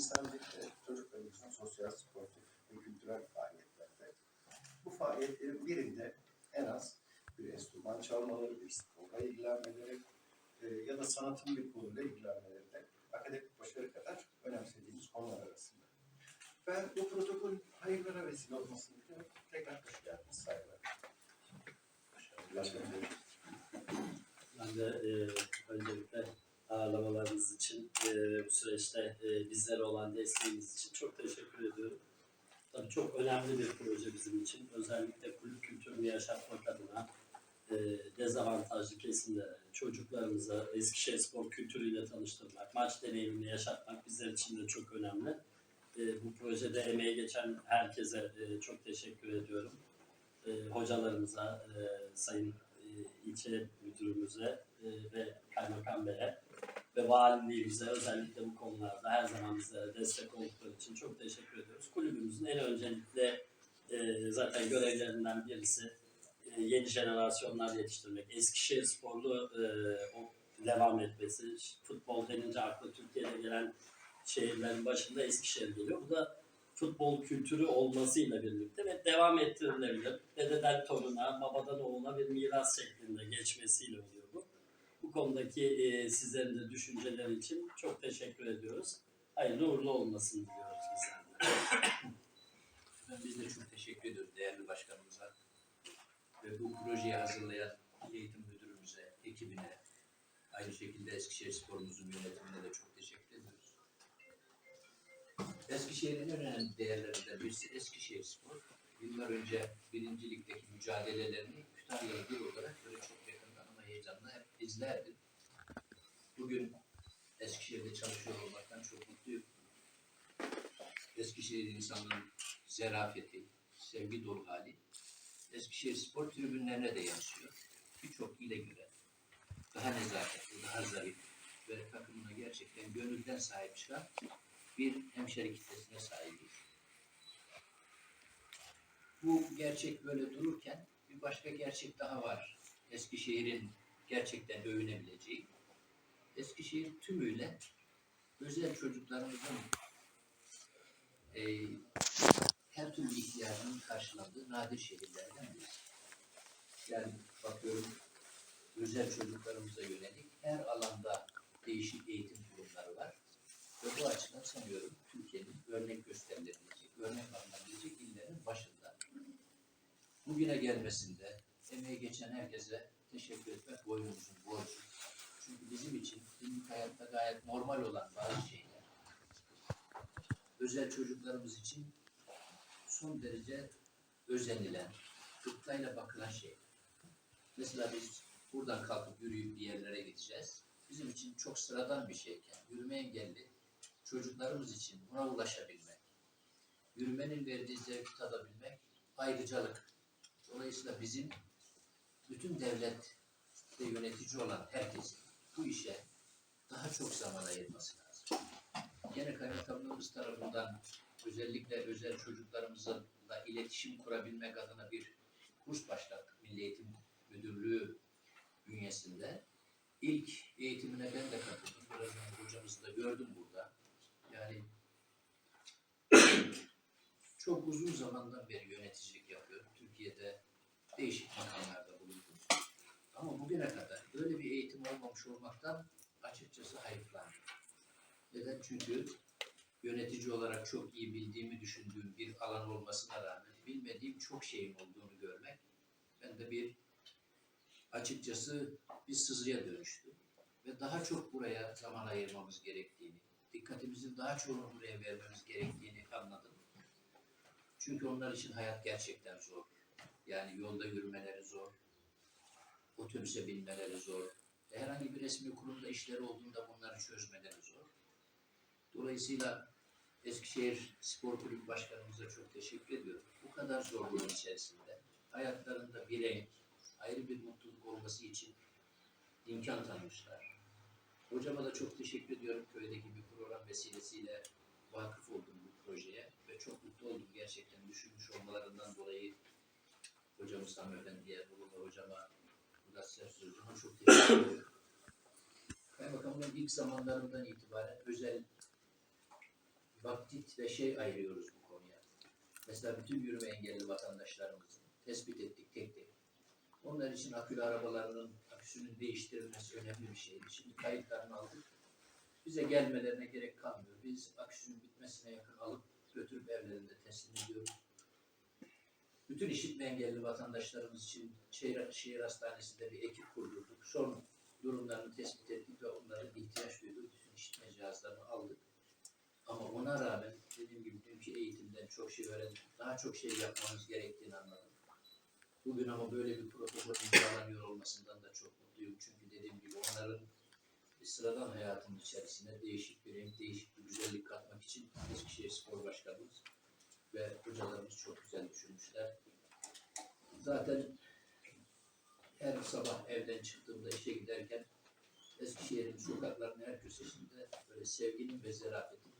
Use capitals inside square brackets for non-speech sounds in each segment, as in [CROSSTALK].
insanlıkta çocuklarımızın sosyal, sportif ve kültürel faaliyetlerde bu faaliyetlerin birinde en az bir enstrüman çalmaları, bir sporla ilgilenmeleri e, ya da sanatın bir konuyla ilgilenmeleri de akademik başarı kadar önemsediğimiz konular arasında. Ben bu protokolün hayırlara vesile olmasını diliyorum. Tekrar hoş geldiniz saygılar. Başkanım. Ben de e, öncelikle ağırlamalarınız için, e, bu süreçte e, bizlere olan desteğiniz için çok teşekkür ediyorum. Tabii çok önemli bir proje bizim için. Özellikle kulüp kültürünü yaşatmak adına e, dezavantajlı kesimlere, çocuklarımıza Eskişehir spor kültürüyle tanıştırmak, maç deneyimini yaşatmak bizler için de çok önemli. E, bu projede emeği geçen herkese e, çok teşekkür ediyorum. Hocalarımıza, sayın ilçe müdürümüze ve kaymakam beye ve valiliğimize özellikle bu konularda her zaman bize destek oldukları için çok teşekkür ediyoruz. Kulübümüzün en öncelikle e, zaten görevlerinden birisi e, yeni jenerasyonlar yetiştirmek. Eskişehir sporlu e, o devam etmesi. Futbol denince akla Türkiye'de gelen şehirlerin başında Eskişehir geliyor. Bu da futbol kültürü olmasıyla birlikte ve devam ettirilebilir. Dededen toruna, babadan oğula bir miras şeklinde geçmesiyle bu. Konudaki e, sizlerin de düşünceleri için çok teşekkür ediyoruz. Hayırlı uğurlu olmasını diliyoruz bizlerden. [COUGHS] Biz de çok teşekkür ediyoruz değerli başkanımıza ve bu projeyi hazırlayan eğitim müdürümüze, ekibine, aynı şekilde Eskişehir Spor'umuzun yönetimine de çok teşekkür ediyoruz. Eskişehir'in en önemli değerlerinden birisi Eskişehir Spor. Yıllar önce birinci ligdeki mücadelelerini Kütahyalı bir olarak böyle çok yakından ama izlerdim. Bugün Eskişehir'de çalışıyor olmaktan çok mutluyum. Eskişehir insanının zerafeti, sevgi dolu hali Eskişehir spor tribünlerine de yansıyor. Birçok ile göre daha nezaketli, daha zarif ve takımına gerçekten gönülden sahip çıkan bir hemşeri kitlesine sahibiz. Bu gerçek böyle dururken bir başka gerçek daha var. Eskişehir'in gerçekten övünebileceği. Eskişehir tümüyle özel çocuklarımızın e, her türlü ihtiyacının karşılandığı nadir şehirlerden birisi. Yani bakıyorum özel çocuklarımıza yönelik her alanda değişik eğitim kurumları var. Ve bu açıdan sanıyorum Türkiye'nin örnek gösterilebilecek, örnek alınabilecek illerin başında. Bugüne gelmesinde emeği geçen herkese teşekkür etmek boynumuzun borcu. Çünkü bizim için günlük hayatta gayet normal olan bazı şeyler özel çocuklarımız için son derece özenilen, gıptayla bakılan şey. Mesela biz buradan kalkıp yürüyüp bir yerlere gideceğiz. Bizim için çok sıradan bir şeyken yürüme engelli çocuklarımız için buna ulaşabilmek, yürümenin verdiği zevki tadabilmek ayrıcalık. Dolayısıyla bizim bütün devlet ve yönetici olan herkesin bu işe daha çok zaman ayırması lazım. Gene kaymakamlığımız tarafından özellikle özel çocuklarımızla iletişim kurabilmek adına bir kurs başlattık Milli Eğitim Müdürlüğü bünyesinde. İlk eğitimine ben de katıldım. Birazdan hocamızı da gördüm burada. Yani çok uzun zamandan beri yöneticilik yapıyorum. Türkiye'de değişik bulundum. Ama bugüne kadar böyle bir eğitim olmamış olmaktan açıkçası hayıflandım. Neden? Çünkü yönetici olarak çok iyi bildiğimi düşündüğüm bir alan olmasına rağmen bilmediğim çok şeyin olduğunu görmek ben de bir açıkçası bir sızıya dönüştü. Ve daha çok buraya zaman ayırmamız gerektiğini, dikkatimizin daha çoğunu buraya vermemiz gerektiğini anladım. Çünkü onlar için hayat gerçekten zor. Yani yolda yürümeleri zor, otobüse binmeleri zor, herhangi bir resmi kurumda işleri olduğunda bunları çözmeleri zor. Dolayısıyla Eskişehir Spor Kulübü Başkanımıza çok teşekkür ediyorum. Bu kadar zorluğun içerisinde hayatlarında bir renk, ayrı bir mutluluk olması için imkan tanımışlar. Hocama da çok teşekkür ediyorum. Köydeki bir program vesilesiyle vakıf oldum bu projeye ve çok mutlu oldum gerçekten düşünmüş olmalarından dolayı hocamız hanımefendiye, Bulunma hocama, Mudassir hocama çok teşekkür ediyorum. Kaymakamlığın ilk zamanlarından itibaren özel vakit ve şey ayırıyoruz bu konuya. Mesela bütün yürüme engelli vatandaşlarımızı tespit ettik tek tek. Onlar için akülü arabalarının aküsünün değiştirilmesi önemli bir şeydi. Şimdi kayıtlarını aldık. Bize gelmelerine gerek kalmıyor. Biz aküsünün bitmesine yakın alıp götürüp evlerinde teslim ediyoruz. Bütün işitme engelli vatandaşlarımız için şehir, şehir hastanesinde bir ekip kurdurduk. Son durumlarını tespit ettik ve onların ihtiyaç duyduğu bütün işitme cihazlarını aldık. Ama ona rağmen dediğim gibi dünkü eğitimden çok şey öğrendik. Daha çok şey yapmamız gerektiğini anladım. Bugün ama böyle bir protokol imzalanıyor olmasından da çok mutluyum. Çünkü dediğim gibi onların sıradan hayatın içerisine değişik bir renk, değişik bir güzellik katmak için Eskişehir Spor ve hocalarımız çok güzel düşünmüşler. Zaten her sabah evden çıktığımda işe giderken Eskişehir'in sokaklarının her köşesinde böyle sevginin ve zarafetin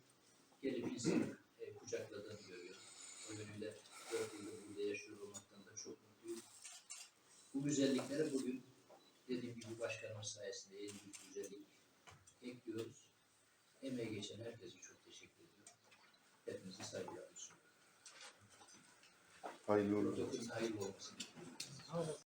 gelip insanı e, kucakladığını görüyorum. O yönüyle dört yıldır burada yaşıyor olmaktan da çok mutluyum. Bu güzelliklere bugün dediğim gibi başkanımız sayesinde yeni bir güzellik ekliyoruz. Emeği geçen herkese çok teşekkür ediyorum. Hepinizi saygılarla sunuyorum. Hayırlı